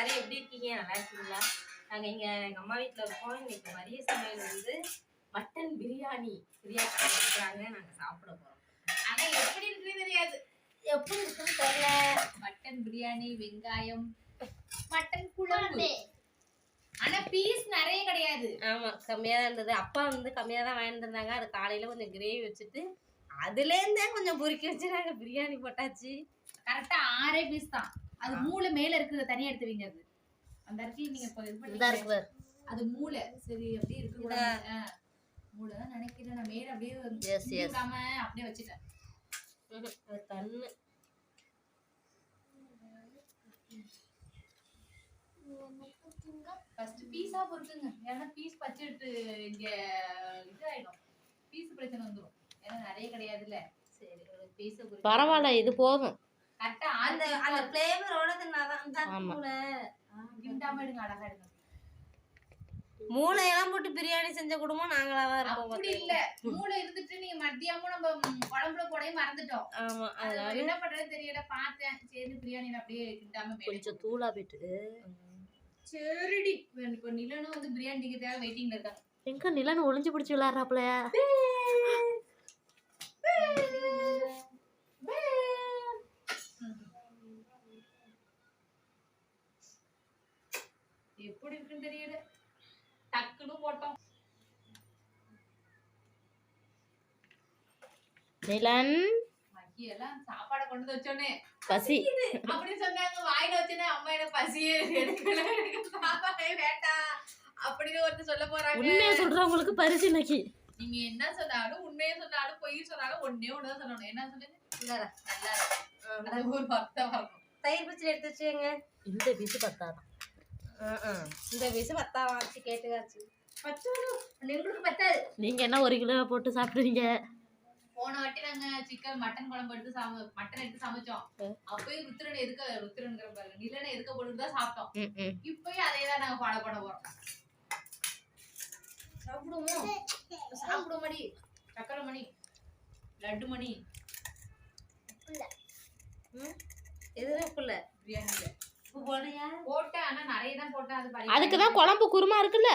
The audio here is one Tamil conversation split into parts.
எல்லாரும் எப்படி இருக்கீங்க? நல்லா இருக்கீங்களா? நாங்க இங்க எங்க அம்மா வீட்ல இருக்கோம். இன்னைக்கு மதிய சமையல் வந்து மட்டன் பிரியாணி. பிரியாணி இருக்கிறாங்க நாங்க சாப்பிட போறோம். ஆனா எப்படி இருக்குன்னு தெரியாது. எப்படி இருக்குன்னு தெரியல. மட்டன் பிரியாணி வெங்காயம் மட்டன் குழம்பு. ஆனா பீஸ் நிறைய கிடையாது. ஆமா கம்மியா தான் இருந்தது. அப்பா வந்து கம்மியா தான் வாங்கிட்டு இருந்தாங்க. அது காலையில கொஞ்சம் கிரேவி வச்சுட்டு அதுல இருந்தே கொஞ்சம் பொறுக்கி வச்சு நாங்க பிரியாணி போட்டாச்சு. கரெக்டா ஆறே பீஸ் தான். அது மூளை மேல இருக்கிறத தனியா எடுத்து வைங்க அது. அந்த இடத்துல நீங்க இப்ப இது பண்ணி. அது மூளை. சரி அப்படியே இருக்கு. மூளை தான் நினைக்கிறேன். நான் மேல அப்படியே. விடாம அப்படியே வச்சுட்டேன். கண்ணு. ஃபர்ஸ்ட் பீஸா பொறுத்துங்க. ஏன்னா பீஸ் பச்சிட்டு இங்க இது ஆயிடும் பீஸ் பிரச்சனை வந்துரும். ஏன்னா நிறைய கிடையாதுல்ல. சரி பீஸ் பரவாயில்ல இது போதும். கரெக்டா அந்த அந்த ஃப்ளேவரோட ஆமா. மூளை கிண்டாம எடுங்க அழகா எடுங்க. மூளையெல்லாம் போட்டு பிரியாணி செஞ்ச குடும்பம் நாங்களா தான் இருப்போம் அப்படி இல்ல. மூளை இருந்துட்டு நீங்க மத்தியாமம் நம்ம குழம்புல போடவே மறந்துட்டோம். ஆமா அது அதனால என்ன பண்றதுன்னு தெரியல. பார்த்தேன். சரி பிரியாணில அப்படியே கிண்டாம கொஞ்சம் தூளா போயிட்டு சரிடி. இப்போ நிலனும் வந்து பிரியாணி டிக்கிறதுக்காக வெயிட்டிங்ல இருக்காங்க. எங்க நிலன்னு ஒளிஞ்சு பிடிச்சி விளையாடுறாப்ல எப்படி இருக்குன்னு தெரியல டக்குன்னு போட்டோம். நிலன் சாப்பாடை கொண்டு வந்து வச்சோன்னே பசி. அப்படி சொன்னாங்க. வாயில வச்சோன்னே அம்மா எனக்கு பசியே எடுக்கல எனக்கு சாப்பாடே வேண்டாம். அப்படின்னு ஒருத்தர் சொல்ல போறாங்க. உண்மையா சொல்றவங்களுக்கு பரிசு இன்னைக்கு. நீங்க என்ன சொன்னாலும் உண்மையை சொன்னாலும் பொய் சொன்னாலும் ஒன்னே ஒண்ணுதான் சொல்லணும். என்ன சொல்லுங்க. நல்லா ஒரு பக்தம் வரணும் தயிர் பச்சடி எடுத்து வச்சுங்க இந்த பீஸ் பத்தாதான் இந்த பீஸ் பத்தா வாச்சு கேட்டுக்காச்சு. எங்களுக்கு பத்தாது. நீங்க என்ன ஒரு கிலோ போட்டு சாப்பிடுவீங்க போன வாட்டி நாங்க சிக்கன் மட்டன் குழம்பு எடுத்து சம மட்டன் எடுத்து சமைச்சோம். அப்பயும் ருத்ரன் எதுக்க ருத்ரன்ங்கிற பாருங்க நிலனை எதுக்க போட்டு தான் சாப்பிட்டோம். இப்பயும் அதே தான் நாங்க ஃபாலோ பண்ண போறோம். சாப்பிடுவோம். சாப்பிடுவோம் மணி சக்கரை மணி லட்டு மணி எதுவும் உப்புல உப்பு போடுறியா? போட்டேன். ஆனா நிறைய தான் போட்டேன். அது பழகி அதுக்கு தான் குழம்பு குருமா இருக்குல்ல?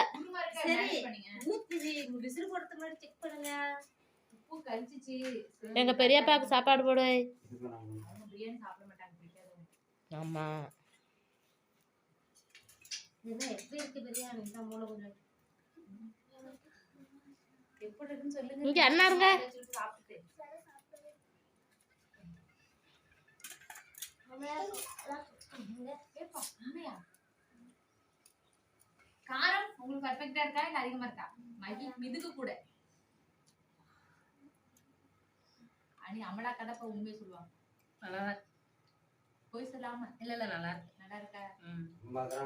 எங்க பெரியப்பாக்கு சாப்பாடு போடு. ஆமா. இங்க அண்ணா இருங்க. உண்மையா காரம் உங்களுக்கு பர்ஃபெக்டா இருக்கா இல்ல அதிகமா இருக்கா? மகி மிதுக்கு கூட. அனி அமலா கதப்ப உண்மையை சொல்லுவாங்க. நல்லா இருக்கு. போய் சொல்லாம. இல்ல இல்ல நல்லா இருக்கு? நல்லா இருக்கா.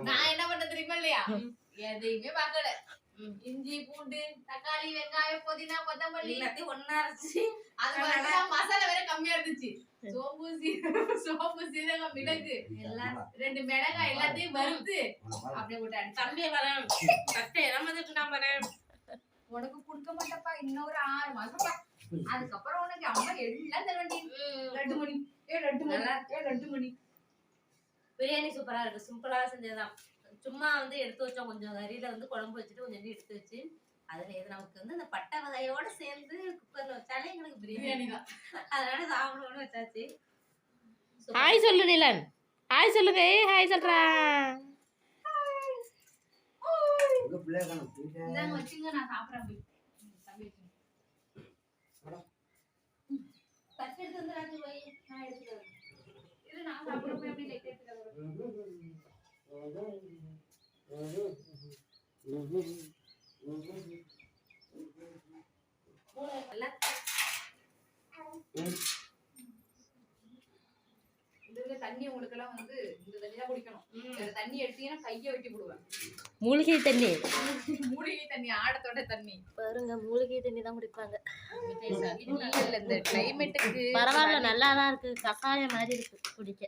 நான் என்ன பண்ண தெரியுமா இல்லையா? எதையுமே பார்க்கல. இஞ்சி பூண்டு தக்காளி வெங்காயம் புதினா கொத்தமல்லி. எல்லாத்தையும் ஒண்ணா அரைச்சு அது மசாலா வேற கம்மியா இருந்துச்சு. சோம்பு சோம்பு சீரகம் மிளகு. ரெண்டு மிளகாய் எல்லாத்தையும் வறுத்து அப்படியே போட்டு அடிச்சு தம்பி வரேன். கட்டை நம்ம திட்டுனா வரேன் உனக்கு கொடுக்க மாட்டப்பா இன்னொரு ஆறு மாசம். அதுக்கப்புறம் உனக்கு அம்மா எல்லாம் தர வேண்டிய ரெண்டு மணி. ஏ ரெண்டு மணி. ஏ ரெண்டு மணி. பிரியாணி சூப்பரா இருக்கு. சிம்பிளா செஞ்சதுதான். சும்மா வந்து எடுத்து வச்சோம் கொஞ்சம். கறியில வந்து குழம்பு வச்சுட்டு கொஞ்சம் எடுத்து வச்சு அதுல இது நமக்கு வந்து அந்த பட்டை வகையோட சேர்ந்து குக்கர்ல வச்சாலே எங்களுக்கு பிரியாணி தான். அதனால சாப்பிடணும்னு வச்சாச்சு. ஹாய் சொல்லு நிலன். ஹாய் சொல்லுங்க ஏய் ஹாய் சொல்றேன் இந்தாங்க வச்சுங்க நான் சாப்பிடுறேன் போய் ம், தம்பி வச்சுங்க. தட்டு எடுத்து வந்து ராஜு வை நான் எடுத்துக்கிறேன் இது நான் சாப்பிடுறேன் போய் அப்படியே லைட் எடுத்துக்கிறேன் நல்லா இந்த தண்ணி உங்களுக்கு எல்லாம் வந்து இந்த தண்ணி தான் குடிக்கணும் இந்த தண்ணி எடுத்தீங்கன்னா கையை வெட்டி போடுவேன் மூலிகை தண்ணி. மூலிகை தண்ணி ஆடத்தோட தண்ணி பாருங்க மூலிகை தண்ணி தான் குடிப்பாங்க. இந்த கிளைமேட்டுக்கு பரவாயில்ல நல்லா தான் இருக்கு. கஷாயம் மாதிரி இருக்கு குடிக்க.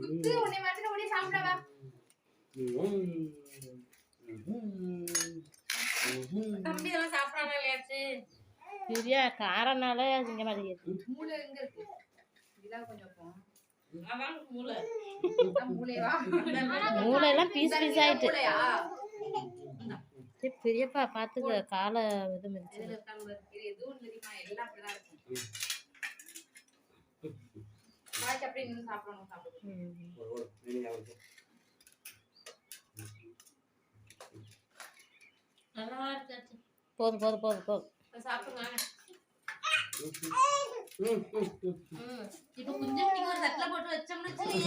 குத்து உன்னை மாதிரி உடனே சாப்பிடவா தம்பி எல்லாம் சாப்பிடாம இல்லையாச்சு பிரியா காரனால திங்க மாட்டேங்குது மூளை எங்க இருக்கு? இதெல்லாம் கொஞ்சம் மூளை. எல்லாம் பீஸ் பீஸ் ஆயிட்டு. பெரியப்பா பாத்துக்க காலை இது மிதிச்சு போதும் போதும் போதும் போதும். சாப்பிடுங்க. இப்ப குஞ்சு மணிக்கு ஒரு தட்டுல போட்டு வச்சோம்னு வச்சுக்கோங்க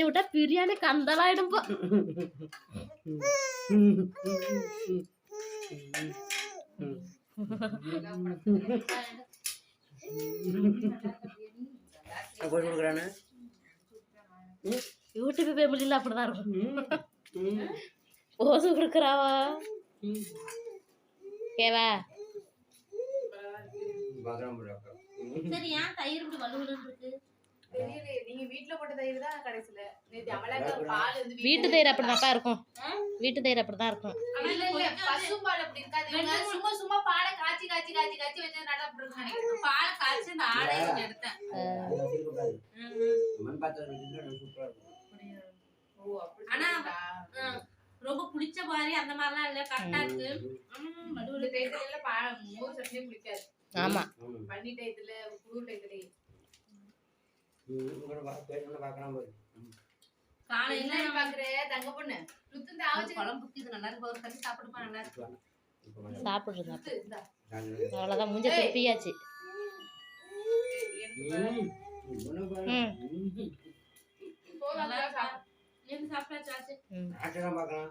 விட்டா பிரியாணி கந்தலாயிடும் யூடியூப் ஃபேமிலியில் அப்படிதான் இருக்கும். ம், ம், போது கொடுக்குறாவா? ம். கேவா. சரி ஏன் தயிர் இப்படி வலுவலுன்னு இருக்கு தெரியல நீங்க வீட்ல போட்ட தயிர் தான் கடைசில நேத்து அமலாக்க பால் வந்து வீட்டு தயிர் அப்படிதான்ப்பா இருக்கும். வீட்டு தயிர் அப்படிதான் இருக்கும். ஆனா ரொம்ப புளிச்ச மாதிரி அந்த மாதிரிலாம் இல்ல கரெக்டா இருக்கு. டயத்துல பா மோர் சட்னியே பிடிக்காது ஆமா ம். பண்ணி டயத்துல குளிர். ம். காலையில பாக்குற தங்க பொண்ணு லுத்து இந்த ஆவச்சு குழம்புக்கு இது நல்லா இருக்கு ஒரு தண்ணி சாப்பிடுப்பா நல்லா இருக்கு நாங்க- அவ்வளோதான் மூஞ்ச திருப்பியாச்சு. போதும்? சாப்பிடு. ఎంత సాప్రా చాచే అక్కడ మగనా